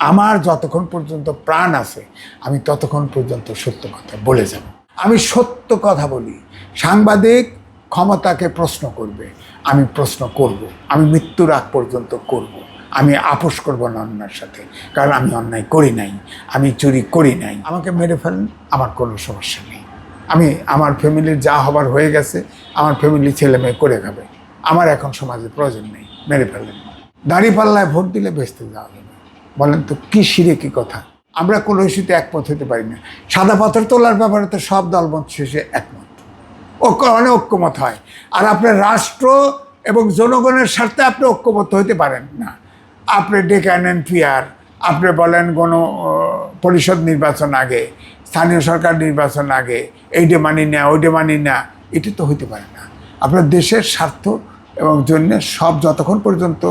আমার যতক্ষণ পর্যন্ত প্রাণ আছে, আমি ততক্ষণ পর্যন্ত সত্য কথা বলে যাব। আমি সত্য কথা বলি। সাংবাদিক ক্ষমতাকে প্রশ্ন করবে, আমি প্রশ্ন করব, আমি মৃত্যুর আগ পর্যন্ত করব। আমি আপোষ করব না অন্যার সাথে, কারণ আমি অন্যায় করি নাই, আমি চুরি করি নাই। আমাকে মেরে ফেলেন, আমার কোনো সমস্যা নেই। আমি, আমার ফ্যামিলির যা হবার হয়ে গেছে, আমার ফ্যামিলি ছেলে মেয়ে করে খাবে। আমার এখন সমাজে প্রয়োজন নেই, মেরে ফেলেন। দাড়ি পাল্লায় ভোট দিলে বেসতে যাওয়া যাবে। বলেন তো, কি শিরে কি কথা? আমরা কোনো ইস্যুতে একমত হতে পারি না। সাদা পাথর তোলার ব্যাপারে তো সব দলমত শেষে একমত। ঐক্য, অনেক ঐক্যমত হয়। আর আপনার রাষ্ট্র এবং জনগণের স্বার্থে আপনি ঐক্যবদ্ধ হতে পারেন না। আপনি ডেকে আনেন পিয়ার আপনি বলেন গণ পরিষদ নির্বাচন আগে, স্থানীয় সরকার নির্বাচন আগে এইটা মানি না ওইটা মানি না এটা তো হইতে পারে না। আপনার দেশের স্বার্থ এবং জন্য সব যতক্ষণ পর্যন্ত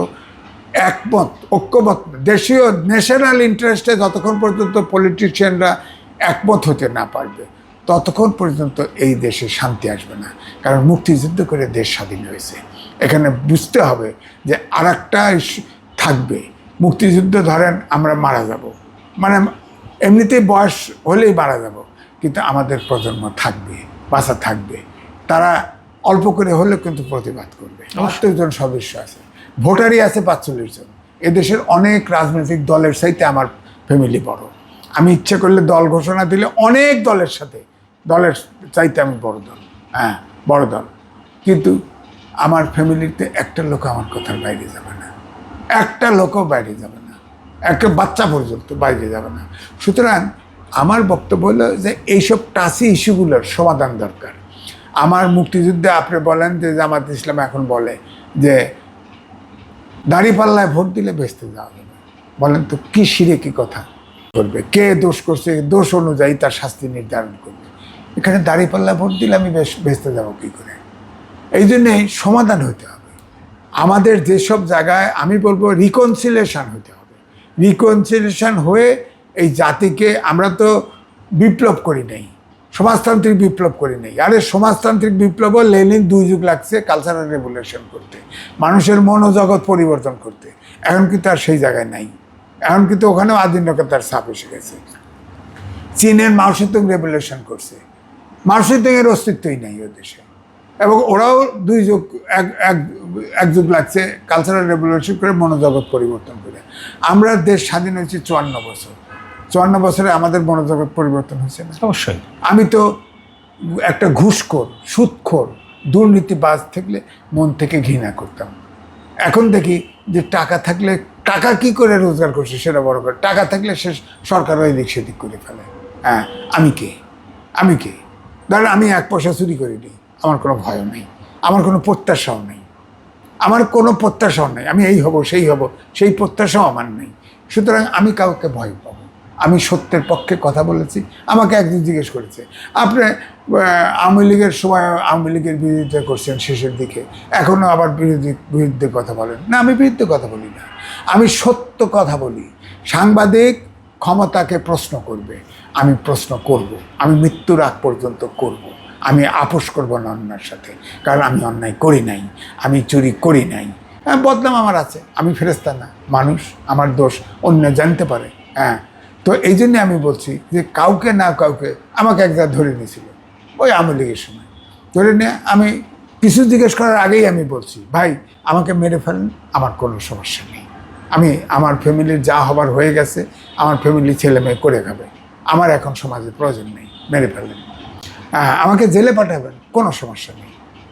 একমত ঐক্যমত দেশীয় ন্যাশনাল ইন্টারেস্টে যতক্ষণ পর্যন্ত পলিটিশিয়ানরা একমত হতে না পারবে ততক্ষণ পর্যন্ত এই দেশে শান্তি আসবে না। কারণ মুক্তিযুদ্ধ করে দেশ স্বাধীন হয়েছে। এখানে বুঝতে হবে যে আর একটা থাকবে। মুক্তিযুদ্ধ ধরেন আমরা মারা যাব। মানে এমনিতেই বয়স হলেই মারা যাব কিন্তু আমাদের প্রজন্ম থাকবে বাসা থাকবে। তারা অল্প করে হলেও কিন্তু প্রতিবাদ করবে। সত্তর জন সদস্য আছে। ভোটারই আছে পাঁচচল্লিশ জন। এদেশের অনেক রাজনৈতিক দলের সাথে আমার ফ্যামিলি বড়। আমি ইচ্ছে করলে দল ঘোষণা দিলে অনেক দলের সাথে, দলের চাইতে আমি বড় দল। হ্যাঁ বড় দল। কিন্তু আমার ফ্যামিলিতে একটা লোক আমার কথার বাইরে যাবে না। একটা লোকও বাইরে যাবে না। একটা বাচ্চা পর্যন্ত বাইরে যাবে না। সুতরাং আমার বক্তব্য হলো যে এইসব টাসি ইস্যুগুলোর সমাধান দরকার। আমার মুক্তিযুদ্ধে আপনি বলেন যে জামাত ইসলাম এখন বলে যে দাঁড়িপাল্লায় ভোট দিলে বেসতে যাওয়া যাবে। বলেন তো, কি সিরে কি কথা করবে কে দোষ করছে? দোষ অনুযায়ী তার শাস্তি নির্ধারণ করবে। এখানে দাঁড়িপাল্লায় ভোট দিলে আমি বেশ বেসতে যাব কী করে? এই জন্যেই সমাধান হতে হবে। আমাদের যেসব জায়গায় আমি বলব রিকনসিলেশন হতে হবে। রিকনসিলেশন হয়ে এই জাতিকে আমরা তো বিপ্লব করি নাই। সমাজতান্ত্রিক বিপ্লব করি নাই। আরে সমাজতান্ত্রিক বিপ্লবও লেনিন দুই যুগ লাগছে কালচারাল রেভুলেশন করতে। মানুষের মনোজগৎ পরিবর্তন করতে। এখন কিন্তু আর সেই জায়গায় নাই? এখন কিন্তু ওখানেও আধুনিকতার ছাপ এসে গেছে। চীনের মাওসিতুং রেভুলেশন করছে। মাওসিতুংয়ের অস্তিত্বই নাই ও দেশে। এবং ওরাও দুই যুগ, এক এক এক যুগ লাগছে কালচারাল রেভলিউশন করে মনোজগৎ পরিবর্তন করে। আমরা দেশ স্বাধীন হয়েছি চুয়ান্ন বছর। চুয়ান্ন বছরে আমাদের মনোজগৎ পরিবর্তন হয়েছে না। অবশ্যই। আমি তো একটা ঘুষখোর সুদখোর দুর্নীতিবাজ থাকলে মন থেকে ঘৃণা করতাম। এখন দেখি যে টাকা থাকলে টাকা কি করে রোজগার করছে সেটা বড় করে টাকা থাকলে সে সরকার ওই দিক সেদিক করে ফেলে। হ্যাঁ আমি কে? আমি কে? ধরেন আমি এক পয়সা চুরি করিনি আমার কোনো ভয় নেই আমার কোনো প্রত্যাশাও নেই আমার কোনো প্রত্যাশাও নেই আমি এই হব সেই হব সেই প্রত্যাশাও আমার নেই। সুতরাং আমি কাউকে ভয় পাবো আমি সত্যের পক্ষে কথা বলেছি, আমাকে একদিন জিজ্ঞেস করেছে, আপনি আওয়ামী লীগের সময় আওয়ামী লীগের বিরোধিতা করছেন শেষের দিকে এখনও আবার বিরোধী, বিরুদ্ধে কথা বলেন? না, আমি বিরুদ্ধে কথা বলি না। আমি সত্য কথা বলি। সাংবাদিক ক্ষমতাকে প্রশ্ন করবে, আমি প্রশ্ন করব, আমি মৃত্যুর আগ পর্যন্ত করব। আমি আপোষ করব না অন্যার সাথে, কারণ আমি অন্যায় করি নাই, আমি চুরি করি নাই। হ্যাঁ বদনাম আমার আছে, আমি ফেরেস্তা না, মানুষ, আমার দোষ অন্য জানতে পারে। হ্যাঁ তো এই জন্যে আমি বলছি যে কাউকে না কাউকে আমাকে এক জায়গায় ধরে নিয়েছিল, ওই আওয়ামী লীগের সময়। ধরে নিয়ে আমি কিছু জিজ্ঞেস করার আগেই আমি বলছি, ভাই, আমাকে মেরে ফেলেন, আমার কোনো সমস্যা নেই। আমি, আমার ফ্যামিলির যা হবার হয়ে গেছে, আমার ফ্যামিলি ছেলে মেয়ে করে খাবে। আমার এখন সমাজের প্রয়োজন নেই, মেরে ফেলেন। আমাকে জেলে পাঠাবেন, কোনো সমস্যা নেই।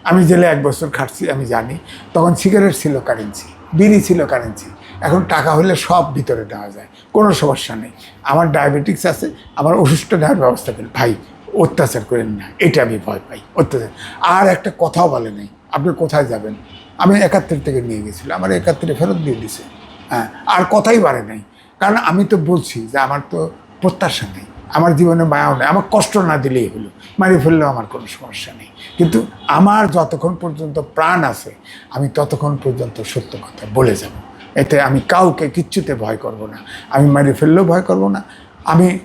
আমি জেলে এক বছর খাটছি, আমি জানি। তখন সিগারেট ছিল কারেন্সি বিড়ি ছিল কারেন্সি এখন টাকা হলে সব ভিতরে দেওয়া যায়, কোনো সমস্যা নেই। আমার ডায়াবেটিক্স আছে, আমার অসুস্থ নেওয়ার ব্যবস্থা করেন। ভাই, অত্যাচার করেন না, এটা আমি ভয় পাই, অত্যাচার। আর একটা কথাও বলে নেই, আপনি কোথায় যাবেন? আমি একাত্তর থেকে নিয়ে গেছিলাম আমার একাত্তরে ফেরত দিয়ে দিছে। হ্যাঁ আর কথাই বাড়ে নাই। কারণ আমি তো বলছি যে আমার তো প্রত্যাশা নেই। আমার জীবনে মায়াও নেই। আমার কষ্ট না দিলেই হলো। মারি ফেললেও আমার কোনো সমস্যা নেই। কিন্তু আমার যতক্ষণ পর্যন্ত প্রাণ আছে, আমি ততক্ষণ পর্যন্ত সত্য কথা বলে যাব। এতে আমি কাউকে কিচ্ছুতে ভয় করব না। আমি মারি ফেললেও ভয় করব না। আমি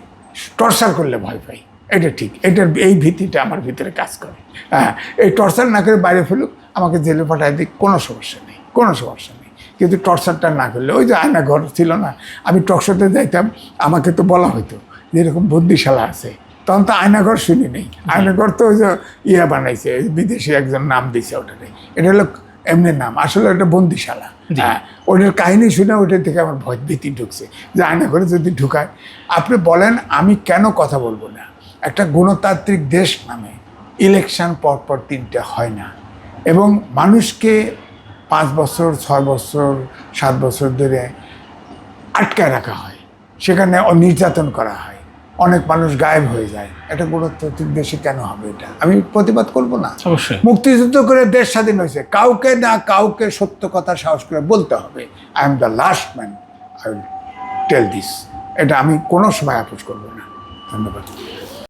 টর্চার করলে ভয় পাই। এটা ঠিক। এটার এই ভীতিটা আমার ভিতরে কাজ করে। হ্যাঁ এই টর্চার না করে বাইরে ফেলুক, আমাকে জেলে পাঠায় দিক, কোনো সমস্যা নেই। কোনো সমস্যা নেই। কিন্তু টর্চারটা না করলে, ওই যে আয়না ঘর ছিল না, আমি টকশোতে যাইতাম, আমাকে তো বলা হতো যে এরকম বন্দিশালা আছে। তখন তো আয়নাঘর শুনি নেই। আয়নাঘর তো ওই যে ইয়া বানাইছে বিদেশি একজন নাম দিছে ওটাতে। এটা হলো এমনি নাম আসলে ওটা বন্দিশালা। হ্যাঁ ওটার কাহিনী শুনে ওইটা থেকে আমার ভয় ভীতি ঢুকছে যে আয়নাঘরে যদি ঢুকায় আপনি বলেন আমি কেন কথা বলব না? একটা গণতান্ত্রিক দেশ নামে ইলেকশন পরপর তিনটে হয় না। এবং মানুষকে পাঁচ বছর ছয় বছর সাত বছর ধরে আটকায় রাখা হয়। সেখানে অ- নির্যাতন করা হয়। অনেক মানুষ গায়েব হয়ে যায়। এটা গণতান্ত্রিক দেশে কেন হবে এটা? আমি প্রতিবাদ করব না। অবশ্যই। মুক্তিযুদ্ধ করে দেশ স্বাধীন হয়েছে। কাউকে না কাউকে সত্য কথা সাহস করে বলতে হবে। I am the last man I will tell this এটা আমি কোনো সময় আপোষ করব না। ধন্যবাদ।